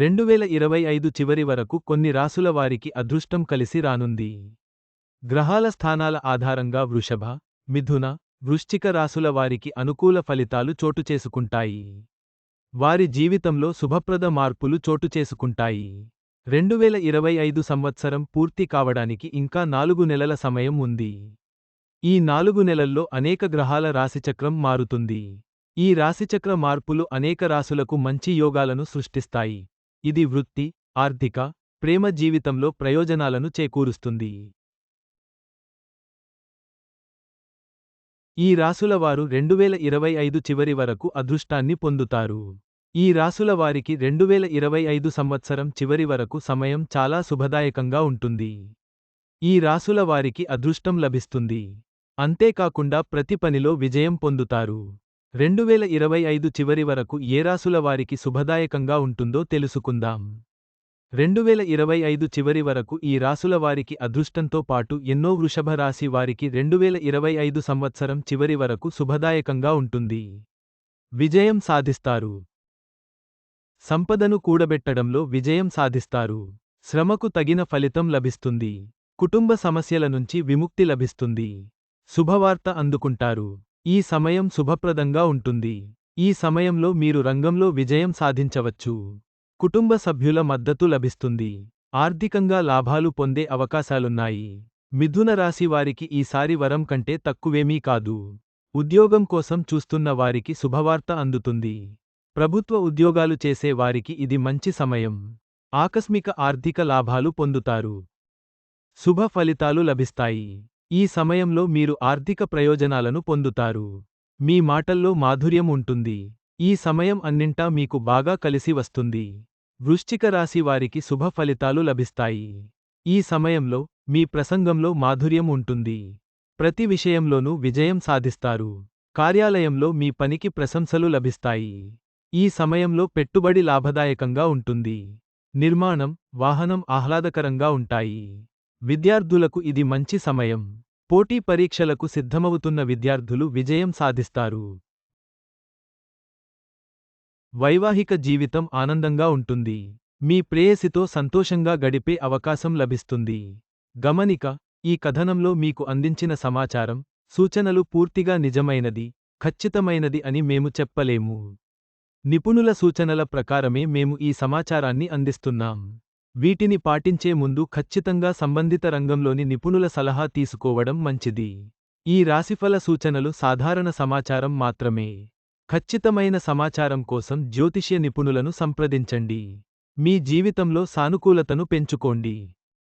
రెండువేల ఇరవై ఐదు చివరి వరకు కొన్ని రాసుల వారికి అదృష్టం కలిసి రానుంది. గ్రహాల స్థానాల ఆధారంగా వృషభ మిథున వృశ్చిక రాసుల వారికి అనుకూల ఫలితాలు చోటుచేసుకుంటాయి వారి జీవితంలో శుభప్రద మార్పులు చోటుచేసుకుంటాయి రెండువేల ఇరవై ఐదు సంవత్సరం పూర్తి కావడానికి ఇంకా నాలుగు నెలల సమయం ఉంది. ఈ నాలుగు నెలల్లో అనేక గ్రహాల రాశిచక్రం మారుతుంది. ఈ రాశిచక్ర మార్పులు అనేక రాసులకు మంచి యోగాలను సృష్టిస్తాయి. ఇది వృత్తి ఆర్థిక ప్రేమ జీవితంలో ప్రయోజనాలను చేకూరుస్తుంది. ఈ రాసులవారు రెండువేల ఇరవై ఐదు చివరి వరకు అదృష్టాన్ని పొందుతారు. ఈ రాసుల వారికి రెండువేల ఇరవై ఐదు సంవత్సరం చివరి వరకు సమయం చాలా శుభదాయకంగా ఉంటుంది. ఈ రాసుల వారికి అదృష్టం లభిస్తుంది. అంతేకాకుండా ప్రతి పనిలో విజయం పొందుతారు. రెండువేల ఇరవై ఐదు చివరి వరకు ఏ రాసుల వారికి శుభదాయకంగా ఉంటుందో తెలుసుకుందాం. రెండువేల ఇరవై ఐదు చివరి వరకు ఈ రాసుల వారికి అదృష్టంతో పాటు ఎన్నో వృషభ రాశి వారికి రెండువేల ఇరవై ఐదు సంవత్సరం చివరి వరకు శుభదాయకంగా ఉంటుంది. విజయం సాధిస్తారు. సంపదను కూడబెట్టడంలో విజయం సాధిస్తారు. శ్రమకు తగిన ఫలితం లభిస్తుంది. కుటుంబ సమస్యల నుంచి విముక్తి లభిస్తుంది. శుభవార్త అందుకుంటారు. ఈ సమయం శుభప్రదంగా ఉంటుంది. ఈ సమయంలో మీరు రంగంలో విజయం సాధించవచ్చు. కుటుంబ సభ్యుల మద్దతు లభిస్తుంది. ఆర్థికంగా లాభాలు పొందే అవకాశాలున్నాయి. మిథున రాశి వారికి ఈసారి వరం కంటే తక్కువేమీ కాదు. ఉద్యోగం కోసం చూస్తున్న వారికి శుభవార్త అందుతుంది. ప్రభుత్వ ఉద్యోగాలు చేసే వారికి ఇది మంచి సమయం. ఆకస్మిక ఆర్థిక లాభాలు పొందుతారు. శుభ ఫలితాలు లభిస్తాయి. ఈ సమయంలో మీరు ఆర్థిక ప్రయోజనాలను పొందుతారు. మీ మాటల్లో మాధుర్యం ఉంటుంది. ఈ సమయం అన్నింటా మీకు బాగా కలిసి వస్తుంది. వృశ్చిక రాశి వారికి శుభ ఫలితాలు లభిస్తాయి. ఈ సమయంలో మీ ప్రసంగంలో మాధుర్యం ఉంటుంది. ప్రతి విషయంలోనూ విజయం సాధిస్తారు. కార్యాలయంలో మీ పనికి ప్రశంసలు లభిస్తాయి. ఈ సమయంలో పెట్టుబడి లాభదాయకంగా ఉంటుంది. నిర్మాణం వాహనం ఆహ్లాదకరంగా ఉంటాయి. విద్యార్థులకు ఇది మంచి సమయం. పోటీ పరీక్షలకు సిద్ధమవుతున్న విద్యార్థులు విజయం సాధిస్తారు. వైవాహిక జీవితం ఆనందంగా ఉంటుంది. మీ ప్రేయసితో సంతోషంగా గడిపే అవకాశం లభిస్తుంది. గమనిక ఈ కథనంలో మీకు అందించిన సమాచారం సూచనలు పూర్తిగా నిజమైనది ఖచ్చితమైనది అని మేము చెప్పలేము. నిపుణుల సూచనల ప్రకారమే మేము ఈ సమాచారాన్ని అందిస్తున్నాం. వీటిని పాటించే ముందు ఖచ్చితంగా సంబంధిత రంగంలోని నిపుణుల సలహా తీసుకోవడం మంచిది. ఈ రాశిఫల సూచనలు సాధారణ సమాచారం మాత్రమే. ఖచ్చితమైన సమాచారం కోసం జ్యోతిష్య నిపుణులను సంప్రదించండి. మీ జీవితంలో సానుకూలతను పెంచుకోండి.